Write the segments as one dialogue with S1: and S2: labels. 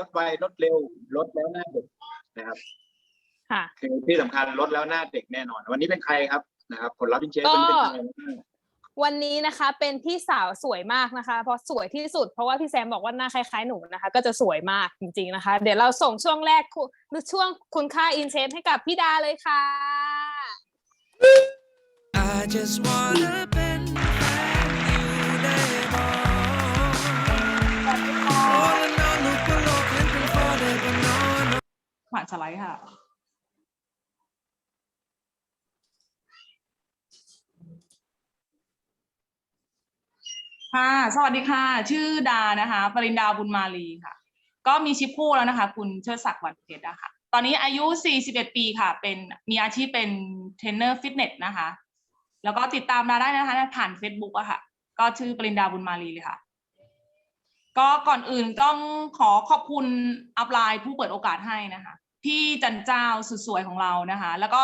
S1: ลดไวลดเร็วลดแล้วหน้าเด็กนะครับ
S2: ค่ะ
S1: คือที่สำคัญลดแล้วหน้าเด็กแน่นอน วันนี้เป็นใครครับนะครับผลลัพธ์พิเชฟวันนี้เป็นใครบ้าง
S2: วันนี้นะคะเป็นพี่สาวสวยมากนะคะ เพราะสวยที่สุดเพราะว่าพี่แซมบอกว่าหน้าคล้ายๆหนูนะคะ ก็จะสวยมากจริงๆนะคะ เดี๋ยวเราส่งช่วงแรกคุหรือช่วงคุณค่าอินเชฟให้กับพี่ดาเลยค่ะ
S3: I just wanna
S4: ผ่านสไลด์ค่ะค่ะ สวัสดีค่ะ ชื่อดานะคะ ปรินดาบุญมาลีค่ะ ก็มีชิปคู่แล้วนะคะ คุณเชิดศักดิ์วันเพชรนะคะตอนนี้อายุ 41 ปีค่ะ เป็นมีอาชีพเป็นเทรนเนอร์ฟิตเนสนะคะ แล้วก็ติดตามดาได้นะคะ ผ่าน Facebook อะค่ะ ก็ชื่อปรินดาบุญมาลีเลยค่ะ ก็ก่อนอื่นต้องขอขอบคุณอัพไลน์ผู้เปิดโอกาสให้นะคะ พี่จันเจ้าสุดสวยของเรานะคะ แล้วก็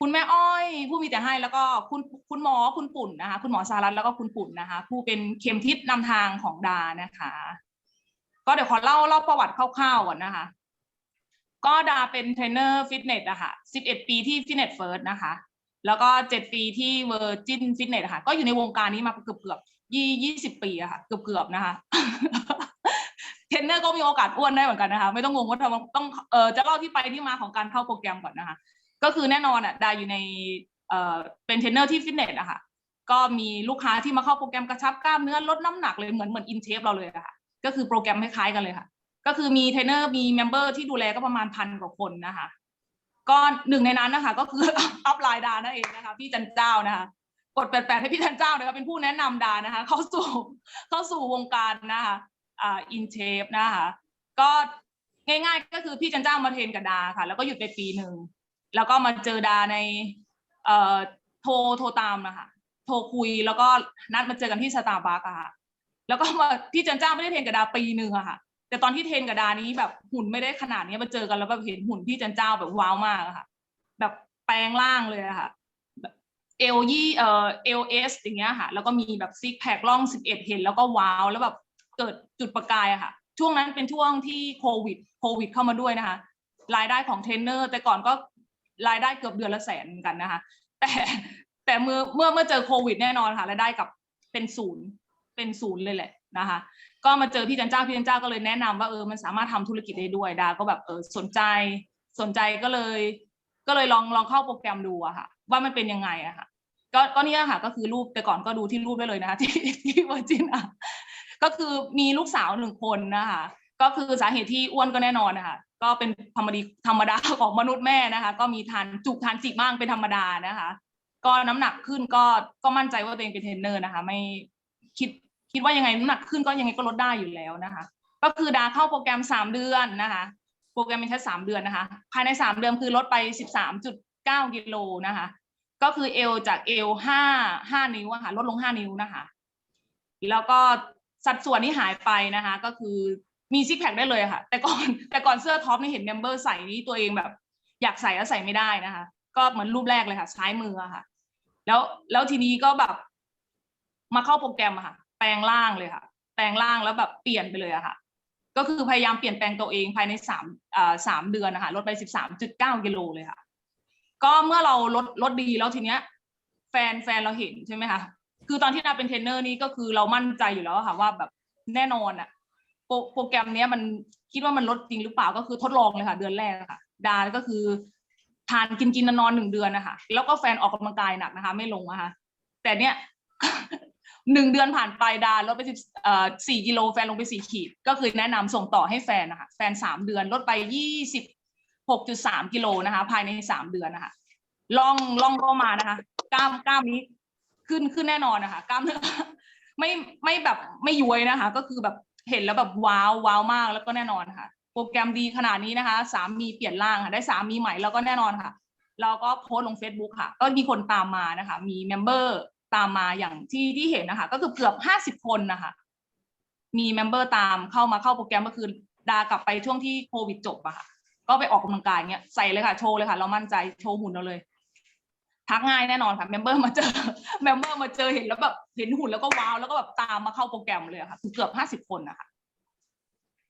S4: คุณแม่อ้อยผู้มีแต่ให้แล้วก็คุณคุณหมอคุณปุ่นนะคะ คุณหมอสารัตแล้วก็คุณปุ่นนะคะ ผู้เป็นเข็มทิศนำทางของดานะคะ ก็เดี๋ยวขอเล่าเล่าประวัติคร่าวๆก่อนนะคะ ก็ดาเป็นเทรนเนอร์ฟิตเนสอะค่ะ11 ปีที่ฟิตเนสเฟิร์สนะคะ แล้วก็ 7 ปีที่เวอร์จินฟิตเนสค่ะ ก็อยู่ในวงการนี้มาเกือบเกือบ ยี่ยี่สิบปีอะค่ะเกือบเกือบๆนะคะเทรนเนอร์ก็มีโอกาสอ้วนได้เหมือนกันนะคะ ไม่ต้องงงว่าทำไมต้องเออจะเล่าที่ไปที่มาของการเข้าโปรแกรมก่อนนะคะ ก็คือแน่นอนอะดาอยู่ในเอ่อเป็นเทรนเนอร์ที่ฟิตเนสอะค่ะก็มีลูกค้าที่มาเข้าโปรแกรมกระชับกล้ามเนื้อลดน้ำหนักเลยเหมือนเหมือนอินเชฟเราเลยอะค่ะก็คือโปรแกรมคล้ายๆกันเลยค่ะ ก็คือมีเทรนเนอร์มีเมมเบอร์ที่ดูแลก็ประมาณพันกว่าคนนะคะก็หนึ่งในนั้นนะคะ ก็คืออัพไลน์ดานั่นเองนะคะ พี่จันเจ้านะคะ กดแปดๆให้พี่จันเจ้านะคะเป็นผู้แนะนำดานะคะ เข้าสู่เข้าสู่วงการนะคะอ่าอินเชฟนะคะ ก็ง่ายๆก็คือพี่จันเจ้ามาเทรนกับดาค่ะ แล้วก็หยุดไปปีหนึ่งแล้วก็มาเจอดาในเอ่อโทรโทรตามนะคะโทรคุยแล้วก็นัดมาเจอกันที่สตาร์บัคอะค่ะ แล้วก็มาพี่จันเจ้าไม่ได้เทรนกับดาปีหนึ่งอะค่ะ แต่ตอนที่เทรนกับดานี้แบบหุ่นไม่ได้ขนาดนี้มาเจอกันแล้วแบบเห็นหุ่นพี่จันเจ้าแบบว้าวมากอะค่ะ แบบแปลงร่างเลยอะค่ะ เอลยี่เอ่อเอลเอสอย่างเงี้ยค่ะ แล้วก็มีแบบซิกแพคล่องสิบเอ็ดเห็นแล้วก็ว้าวแล้วแบบเกิดจุดประกายอะค่ะ ช่วงนั้นเป็นช่วงที่โควิดโควิดเข้ามาด้วยนะคะ รายได้ของเทรนเนอร์ แต่ก่อนก็รายได้เกือบเดือนละแสนกันนะคะ แต่แต่เมื่อเมื่อเมื่อเจอโควิดแน่นอนค่ะรายได้กับเป็นศูนย์เป็นศูนย์เลยแหละนะคะ ก็มาเจอพี่จันเจ้าพี่จันเจ้าก็เลยแนะนำว่าเออมันสามารถทำธุรกิจได้ด้วยดาก็แบบเออสนใจสนใจก็เลย ก็เลยลองลองเข้าโปรแกรมดูอะค่ะ ว่ามันเป็นยังไงอะค่ะ ก็ก็เนี่ยค่ะก็คือรูปแต่ก่อนก็ดูที่รูปได้เลยนะคะที่ที่เวอร์จินอะก็คือมีลูกสาวหนึ่งคนนะคะก็คือสาเหตุที่อ้วนก็แน่นอนนะคะก็เป็นธรรมดีธรรมดาของมนุษย์แม่นะคะ ก็มีทานจุกทานจิกบ้างเป็นธรรมดานะคะ ก็น้ำหนักขึ้นก็ก็มั่นใจว่าตัวเองเป็นเทรนเนอร์นะคะ ไม่คิดคิดว่ายังไงน้ำหนักขึ้นก็ยังไงก็ลดได้อยู่แล้วนะคะ ก็คือดาเข้าโปรแกรมสามเดือนนะคะ โปรแกรมเป็นแค่สามเดือนนะคะ ภายในสามเดือนคือลดไปสิบสามจุดเก้ากิโลนะคะ ก็คือเอวจากเอวห้าห้านิ้วอะค่ะลดลงห้านิ้วนะคะ แล้วก็สัดส่วนที่หายไปนะคะ ก็คือมีซิกแพคได้เลยค่ะ แต่ก่อนแต่ก่อนเสื้อท็อปนี่เห็นเมมเบอร์ใส่นี่ตัวเองแบบ อยากใส่แล้วใส่ไม่ได้นะคะ ก็เหมือนรูปแรกเลยค่ะ ซ้ายมือค่ะ แล้วแล้วทีนี้ก็แบบมาเข้าโปรแกรมค่ะ แปลงร่างเลยค่ะ แปลงร่างแล้วแบบเปลี่ยนไปเลยอะค่ะ ก็คือพยายามเปลี่ยนแปลงตัวเองภายในสามอ่าสามเดือนนะคะลดไปสิบสามจุดเก้ากิโลเลยค่ะ ก็เมื่อเราลดลดดีแล้วทีเนี้ย แฟนแฟนเราเห็นใช่ไหมคะคือตอนที่ดาเป็นเทรนเนอร์นี่ก็คือเรามั่นใจอยู่แล้วค่ะว่าแบบแน่นอนอะโปรแกรมเนี้ยมันคิดว่ามันลดจริงหรือเปล่าก็คือทดลองเลยค่ะ เดือนแรกค่ะ ดาก็คือ ทานกินกินนอนหนึ่งเดือนนะคะแล้วก็แฟนออกกำลังกายหนักนะคะ ไม่ลงนะคะ แต่เนี้ยหนึ่งเดือนผ่านไปดาลดไปสิบเอ่อสี่กิโลแฟนลงไปสี่ขีด ก็คือแนะนำส่งต่อให้แฟนนะคะแฟนสามเดือนลดไปยี่สิบหกจุดสามกิโลนะคะ ภายในสามเดือนนะคะ ล่องล่องก็มานะคะ กล้ามกล้ามนี้ขึ้นขึ้นแน่นอนนะคะ กล้ามเนื้อไม่ไม่แบบไม่ย้วยนะคะ ก็คือแบบเห็นแล้วแบบว้าวว้าวมากแล้วก็แน่นอนค่ะ โปรแกรมดีขนาดนี้นะคะ สามีเปลี่ยนร่างค่ะ ได้สามีใหม่แล้วก็แน่นอนค่ะ เราก็โพสต์ลง Facebook ค่ะ ก็มีคนตามมานะคะ มีเมมเบอร์ตามมาอย่างที่ที่เห็นนะคะ ก็คือเกือบห้าสิบคนนะคะ มีเมมเบอร์ตามเข้ามาเข้าโปรแกรมก็คือดากลับไปช่วงที่โควิดจบอะค่ะ ก็ไปออกกำลังกายเงี้ยใส่เลยค่ะ โชว์เลยค่ะ เรามั่นใจโชว์หุ่นเราเลย ทักง่ายแน่นอนค่ะเมมเบอร์มาเจอเมมเบอร์มาเจอเห็นแล้วแบบเห็นหุ่นแล้วก็ว้าวแล้วก็แบบตามมาเข้าโปรแกรมเลยค่ะเกือบห้าสิบคนนะคะ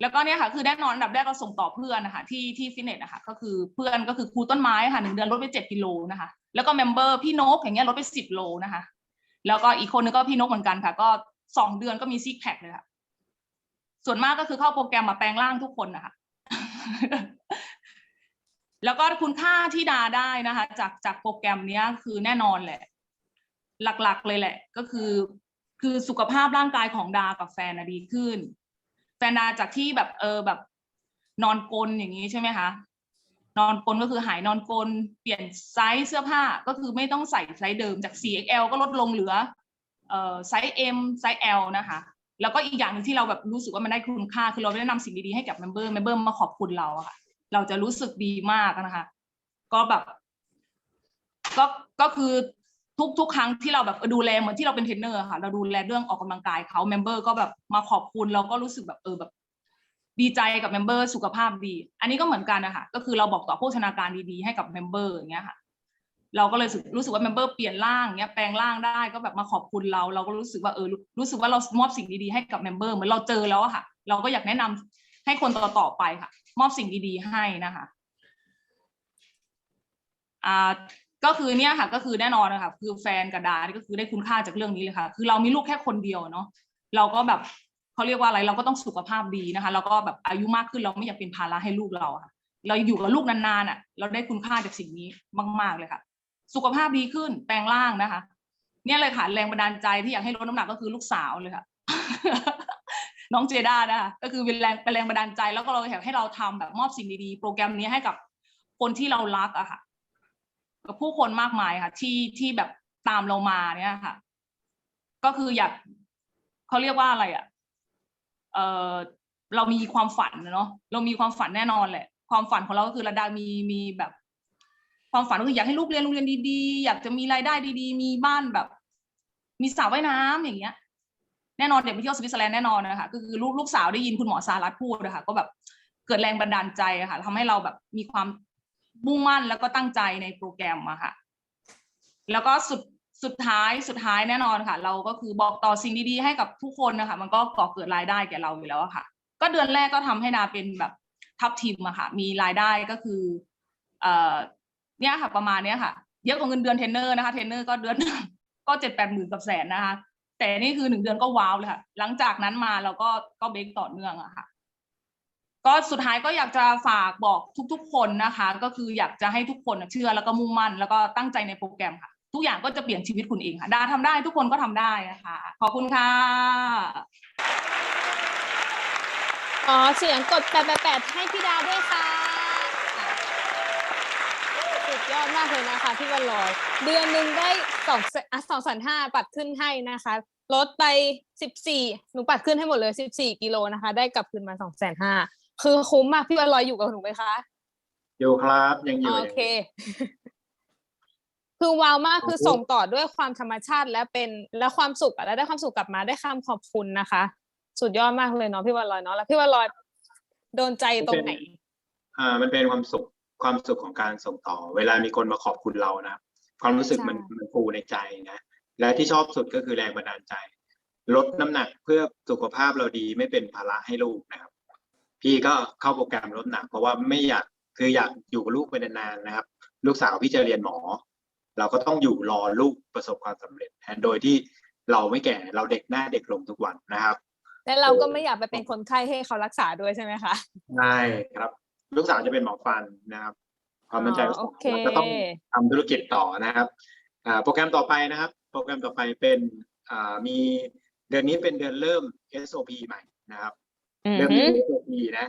S4: แล้วก็เนี่ยค่ะคือแน่นอนอันดับแรกเราส่งต่อเพื่อนนะคะที่ที่ฟิตเนสนะคะก็คือเพื่อนก็คือครูต้นไม้ค่ะหนึ่งเดือนลดไปเจ็ดกิโลนะคะ แล้วก็เมมเบอร์พี่นกอย่างเงี้ยลดไปสิบโลนะคะ แล้วก็อีกคนนึงก็พี่นกเหมือนกันค่ะ ก็สองเดือนก็มีซิกแพคเลยค่ะส่วนมากก็คือเข้าโปรแกรมมาแปลงร่างทุกคนนะคะ แล้วก็คุณค่าที่ดาได้นะคะ จากจากโปรแกรมนี้คือแน่นอนแหละ หลักๆเลยแหละ ก็คือ คือสุขภาพร่างกายของดากับแฟนนะดีขึ้น แฟนดาจากที่แบบเออแบบ นอนกลนอย่างนี้ใช่ไหมคะนอนกลนก็คือหายนอนกลนเปลี่ยนไซส์เสื้อผ้าก็คือไม่ต้องใส่ไซส์เดิมจาก 4XL ก็ลดลงเหลือเอ่อไซส์ M ไซส์ L นะคะ แล้วก็อีกอย่างหนึ่งที่เราแบบรู้สึกว่ามันได้คุณค่า คือเราได้นำสิ่งดีๆให้กับเมมเบอร์เมมเบอร์มาขอบคุณเราอะค่ะ เราจะรู้สึกดีมากนะคะ ก็แบบ ก็ก็คือทุกทุกครั้งที่เราแบบดูแลเหมือนที่เราเป็นเทรนเนอร์ค่ะ เราดูแลเรื่องออกกำลังกายเขาเมมเบอร์ก็แบบมาขอบคุณเราก็รู้สึกแบบเออแบบ ดีใจกับเมมเบอร์สุขภาพดี อันนี้ก็เหมือนกันนะคะก็คือเราบอกต่อโภชนาการดีๆให้กับเมมเบอร์อย่างเงี้ยค่ะ เราก็เลยรู้สึกว่าเมมเบอร์เปลี่ยนร่างเงี้ยแปลงร่างได้ก็แบบมาขอบคุณเรา เราก็รู้สึกว่าเออรู้สึกว่าเรามอบสิ่งดีๆให้กับเมมเบอร์เหมือนเราเจอแล้วอะค่ะ เราก็อยากแนะนำ ให้คนต่อๆไปค่ะ มอบสิ่งดีๆให้นะคะอ่าก็คือเนี่ยค่ะ ก็คือแน่นอนนะคะคือแฟนกับดานี่ก็คือได้คุณค่าจากเรื่องนี้เลยค่ะ คือเรามีลูกแค่คนเดียวเนาะเราก็แบบเขาเรียกว่าอะไรเราก็ต้องสุขภาพดีนะคะแล้วก็แบบอายุมากขึ้นเราไม่อยากเป็นภาระให้ลูกเราค่ะ เราอยู่กับลูกนานๆอะ เราได้คุณค่าจากสิ่งนี้มาก ๆเลยค่ะ สุขภาพดีขึ้นแปลงร่างนะคะ เนี่ยเลยค่ะแรงบันดาลใจที่อยากให้ลดน้ำหนักก็คือลูกสาวเลยค่ะ น้องเจด้านะคะก็คือเป็นแรงเป็นแรงบันดาลใจ แล้วก็เราอยากให้เราทำแบบมอบสิ่งดีๆ โปรแกรมนี้ให้กับคนที่เรารักอะค่ะกับผู้คนมากมายค่ะ ที่ที่แบบตามเรามาเนี่ยค่ะ ก็คืออยากเขาเรียกว่าอะไรอะเออเรามีความฝันเนาะเรามีความฝันแน่นอนแหละ ความฝันของเราก็คือระดามีมีแบบ ความฝันก็คืออยากให้ลูกเรียนโรงเรียนดีๆ อยากจะมีรายได้ดี ๆ มีบ้านแบบ มีสระว่ายน้ำอย่างเงี้ย แน่นอนเด็กไปเที่ยวสวิตเซอร์แลนด์แน่นอนนะคะก็คือลูกลูกสาวได้ยินคุณหมอสารัตพูดนะคะก็แบบเกิดแรงบันดาลใจะค่ะทำให้เราแบบมีความมุ่งมั่นแล้วก็ตั้งใจในโปรแกรมอะค่ะ แล้วก็สุดสุดท้ายสุดท้ายแน่นอนค่ะ เราก็คือบอกต่อสิ่งดีๆให้กับทุกคนนะคะ มันก็ก่อเกิดรายได้แก่เราอยู่แล้วะค่ะ ก็เดือนแรกก็ทำให้นาเป็นแบบทัพทีมอะค่ะ มีรายได้ก็คือ เอ่อเนี่ยค่ะ ประมาณเนี้ยค่ะ เยอะกว่าเงินเดือนเทรนเนอร์นะคะเทรนเนอร์ก็เดือนก็เจ็ดแปดหมื่นกับแสนนะคะ แต่นี่คือหนึ่งเดือนก็ว้าวเลยค่ะ หลังจากนั้นมาเราก็ก็เบรกต่อเนื่องอะค่ะ ก็สุดท้ายก็อยากจะฝากบอกทุก ๆ คนนะคะ ก็คืออยากจะให้ทุกคนเชื่อแล้วก็มุ่งมั่น แล้วก็ตั้งใจในโปรแกรมค่ะ ทุกอย่างก็จะเปลี่ยนชีวิตคุณเองค่ะดาทำได้ทุกคนก็ทำได้นะคะขอบคุณค่ะ
S2: อ๋อเสียงกดแปดแปดแปดให้พี่ดาด้วยค่ะ ยอดมากเลยนะคะพี่วันลอย เดือนหนึ่งได้สองอะสองแสนห้าปัดขึ้นให้นะคะ ลดไปสิบสี่หนูปัดขึ้นให้หมดเลยสิบสี่กิโลนะคะ ได้กลับคืนมาสองแสนห้าคือคุ้มมากพี่วันลอยอยู่กับหนูไหมคะ
S1: อยู่ครับยังอยู่
S2: โอ
S1: ยัง
S2: เค คือว้าวมาก
S1: โอ้โห
S2: คือส่งต่อด้วยความธรรมชาติและเป็นและความสุขอะและได้ความสุขกลับมาได้คำขอบคุณนะคะ สุดยอดมากเลยเนาะพี่วันลอยเนาะแล้วพี่วันลอยโดนใจตรงไหน
S1: อ่า มันเป็นความสุข ความสุขของการส่งต่อ เวลามีคนมาขอบคุณเรานะความรู้สึกมัน
S2: ใช่
S1: มันฟูในใจนะและที่ชอบสุดก็คือแรงบันดาลใจ ลดน้ำหนักเพื่อสุขภาพเราดีไม่เป็นภาระให้ลูกนะครับ พี่ก็เข้าโปรแกรมลดน้ำหนัก เพราะว่าไม่อยากคืออยากอยู่กับลูกไปนานๆนะครับ ลูกสาวพี่จะเรียนหมอ เราก็ต้องอยู่รอลูกประสบความสำเร็จแทนโดยที่เราไม่แก่เราเด็กหน้าเด็กลงทุกวันนะครับ
S2: และเราก็ไม่อยากไปเป็นคนไข้ให้เขารักษาด้วยใช่ไหมคะ
S1: ใช่ครับ ลูกสาวจะเป็นหมอฟันนะครับ ความตั้งใจลูก
S2: อ๋อ
S1: สาว
S2: โอเค
S1: แล้วก็ต้องทำธุรกิจต่อนะครับอ่าโปรแกรมต่อไปนะครับ โปรแกรมต่อไปเป็นอ่ามีเดือนนี้เป็นเดือนเริ่ม SOP ใหม่นะครับ
S2: อืม
S1: เริ่มมี SOP นะ